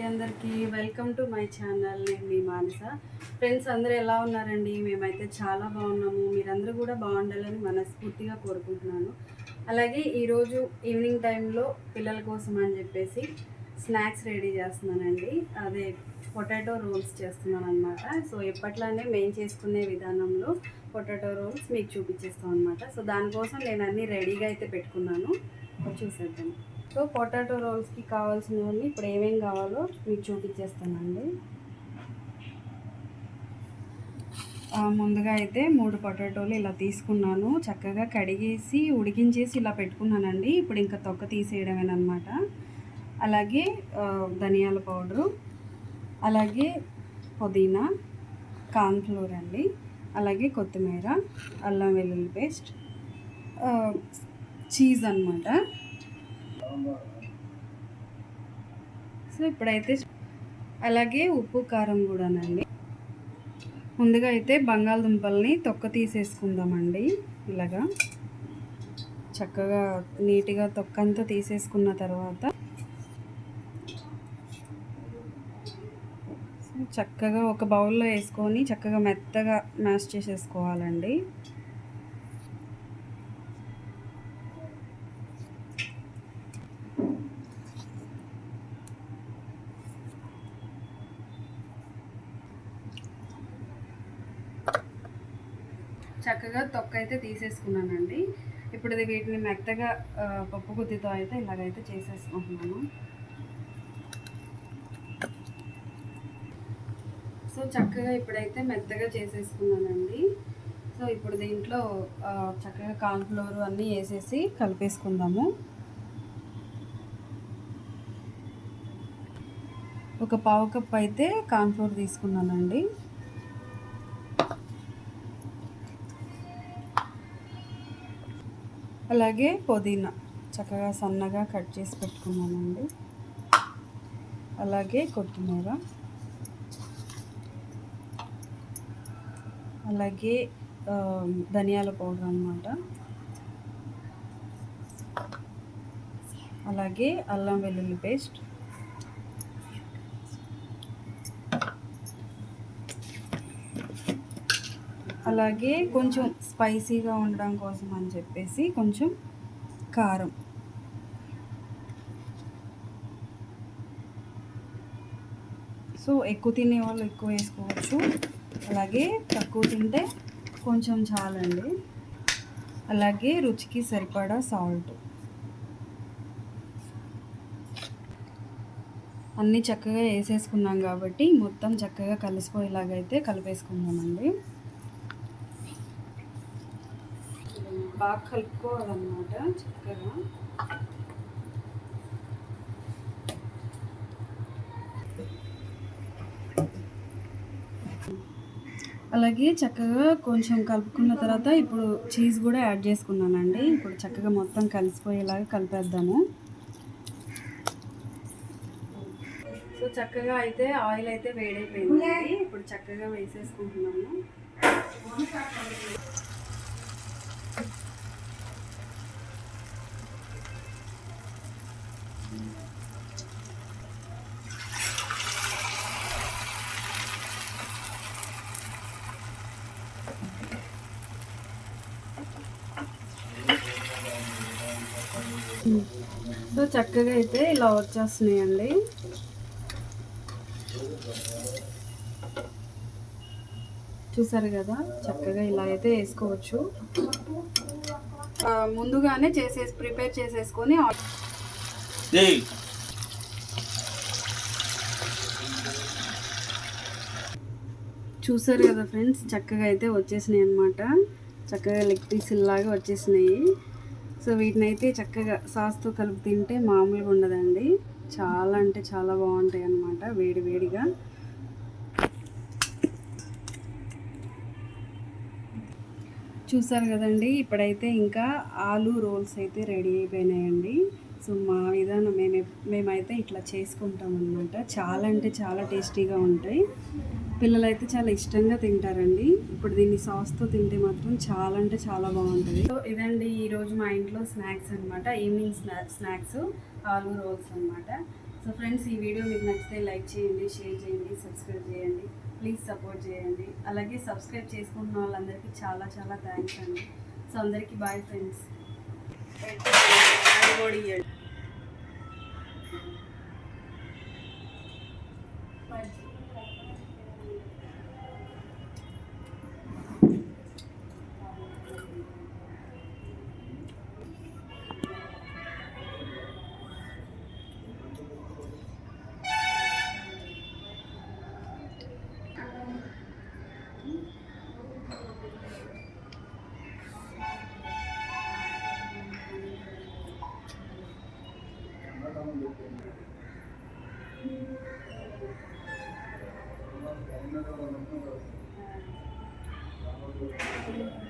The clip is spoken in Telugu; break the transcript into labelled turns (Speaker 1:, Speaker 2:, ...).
Speaker 1: అందరికీ వెల్కమ్ టు మై ఛానల్. నేను మీ మానస. ఫ్రెండ్స్ అందరూ ఎలా ఉన్నారండి? మేమైతే చాలా బాగున్నాము. మీరందరూ కూడా బాగుండాలని మనస్ఫూర్తిగా కోరుకుంటున్నాను. అలాగే ఈరోజు ఈవినింగ్ టైంలో పిల్లల కోసం అని చెప్పేసి స్నాక్స్ రెడీ చేస్తున్నానండి. అదే పొటాటో రోల్స్ చేస్తున్నాను అనమాట సో ఎప్పట్లానే మేము చేసుకునే విధానంలో పొటాటో రోల్స్ మీకు చూపించేస్తాం అనమాట సో దానికోసం నేను అన్నీ రెడీగా అయితే పెట్టుకున్నాను. చూసేద్దాం. సో పొటాటో రోల్స్కి కావాల్సినవన్నీ ఇప్పుడు ఏమేమి కావాలో మీకు చూపించేస్తానండి ముందుగా అయితే మూడు పొటాటోలు ఇలా తీసుకున్నాను. చక్కగా కడిగేసి ఉడికించేసి ఇలా పెట్టుకున్నానండి. ఇప్పుడు ఇంకా తొక్క తీసేయడమేనమాట అలాగే ధనియాల పౌడరు అలాగే పుదీనా కార్న్ఫ్లోర్ అండి అలాగే కొత్తిమీర అల్లం వెల్లుల్లి పేస్ట్ చీజ్ అన్నమాట. సో ఇప్పుడైతే అలాగే ఉప్పు కారం కూడానండి. ముందుగా అయితే బంగాళదుంపల్ని తొక్క తీసేసుకుందామండి. ఇలాగా చక్కగా నీట్గా తొక్క అంతా తీసేసుకున్న తర్వాత చక్కగా ఒక బౌల్లో వేసుకొని చక్కగా మెత్తగా మ్యాష్ చేసేసుకోవాలండి. చక్కగా తొక్క అయితే తీసేసుకున్నానండి. ఇప్పుడు ఇది వీటిని మెత్తగా పప్పు గుద్దితో అయితే ఇలాగైతే చేసేసుకుంటున్నాను. సో చక్కగా ఇప్పుడైతే మెత్తగా చేసేసుకున్నానండి. సో ఇప్పుడు దీంట్లో చక్కగా కార్న్ఫ్లోర్ అన్నీ వేసేసి కలిపేసుకుందాము. ఒక పావు కప్ అయితే కార్న్ఫ్లోర్ తీసుకున్నానండి. అలాగే పుదీనా చక్కగా సన్నగా కట్ చేసి పెట్టుకున్నానండి. అలాగే కొత్తిమీర. అలాగే ధనియాల పౌడర్ అన్నమాట. అలాగే అల్లం వెల్లుల్లి పేస్ట్. అలాగే కొంచెం స్పైసీగా ఉండడం కోసం అని చెప్పేసి కొంచెం కారం. సో ఎక్కువ తినే వాళ్ళు ఎక్కువ వేసుకోవచ్చు. అలాగే తక్కువ తింటే కొంచెం చాలండి. అలాగే రుచికి సరిపడా సాల్ట్. అన్నీ చక్కగా వేసేసుకున్నాం కాబట్టి మొత్తం చక్కగా కలిసిపోయేలాగైతే కలిపేసుకుందామండి. బాగా కలుపుకోవాలన్నమాట చక్కగా. అలాగే చక్కగా కొంచెం కలుపుకున్న తర్వాత ఇప్పుడు చీజ్ కూడా యాడ్ చేసుకున్నానండి. ఇప్పుడు చక్కగా మొత్తం కలిసిపోయేలాగా కలిపేద్దాము. సో చక్కగా అయితే ఆయిల్ అయితే వేడైపోయింది ఇప్పుడు చక్కగా వేసేసుకుంటున్నాము సో చక్కగా అయితే ఇలా వచ్చేస్తున్నాయండి. చూసారు కదా? చక్కగా ఇలా అయితే వేసుకోవచ్చు. ముందుగానే చేసేసి ప్రిపేర్ చేసేసుకొని చూసారు కదా ఫ్రెండ్స్? చక్కగా అయితే వచ్చేసినాయి అనమాట చక్కగా లెగ్ పీసులు లాగా వచ్చేసినాయి. సో వీటిని అయితే చక్కగా సాస్తో కలిపి తింటే మామూలుగా ఉండదండి. చాలా అంటే చాలా బాగుంటాయి అన్నమాట వేడి వేడిగా. చూసారు కదండి ఇప్పుడైతే ఇంకా ఆలు రోల్స్ అయితే రెడీ అయిపోయినాయండి. సో మా విధానం మేము మేమైతే ఇట్లా చేసుకుంటాం అనమాట చాలా అంటే చాలా టేస్టీగా ఉంటాయి. పిల్లలు అయితే చాలా ఇష్టంగా తింటారండి. ఇప్పుడు దీన్ని సాస్తో తింటే మాత్రం చాలా అంటే చాలా బాగుంటుంది. సో ఇదండి ఈరోజు మా ఇంట్లో స్నాక్స్ అనమాట ఈవినింగ్ స్నాక్స్ ఆలు రోల్స్ అనమాట సో ఫ్రెండ్స్ ఈ వీడియో మీకు నచ్చితే లైక్ చేయండి షేర్ చేయండి సబ్స్క్రైబ్ చేయండి. ప్లీజ్ సపోర్ట్ చేయండి. అలాగే సబ్స్క్రైబ్ చేసుకుంటున్న వాళ్ళందరికీ చాలా చాలా థ్యాంక్స్ అండి. సో అందరికీ బాయ్ ఫ్రెండ్స్. అది Thank you.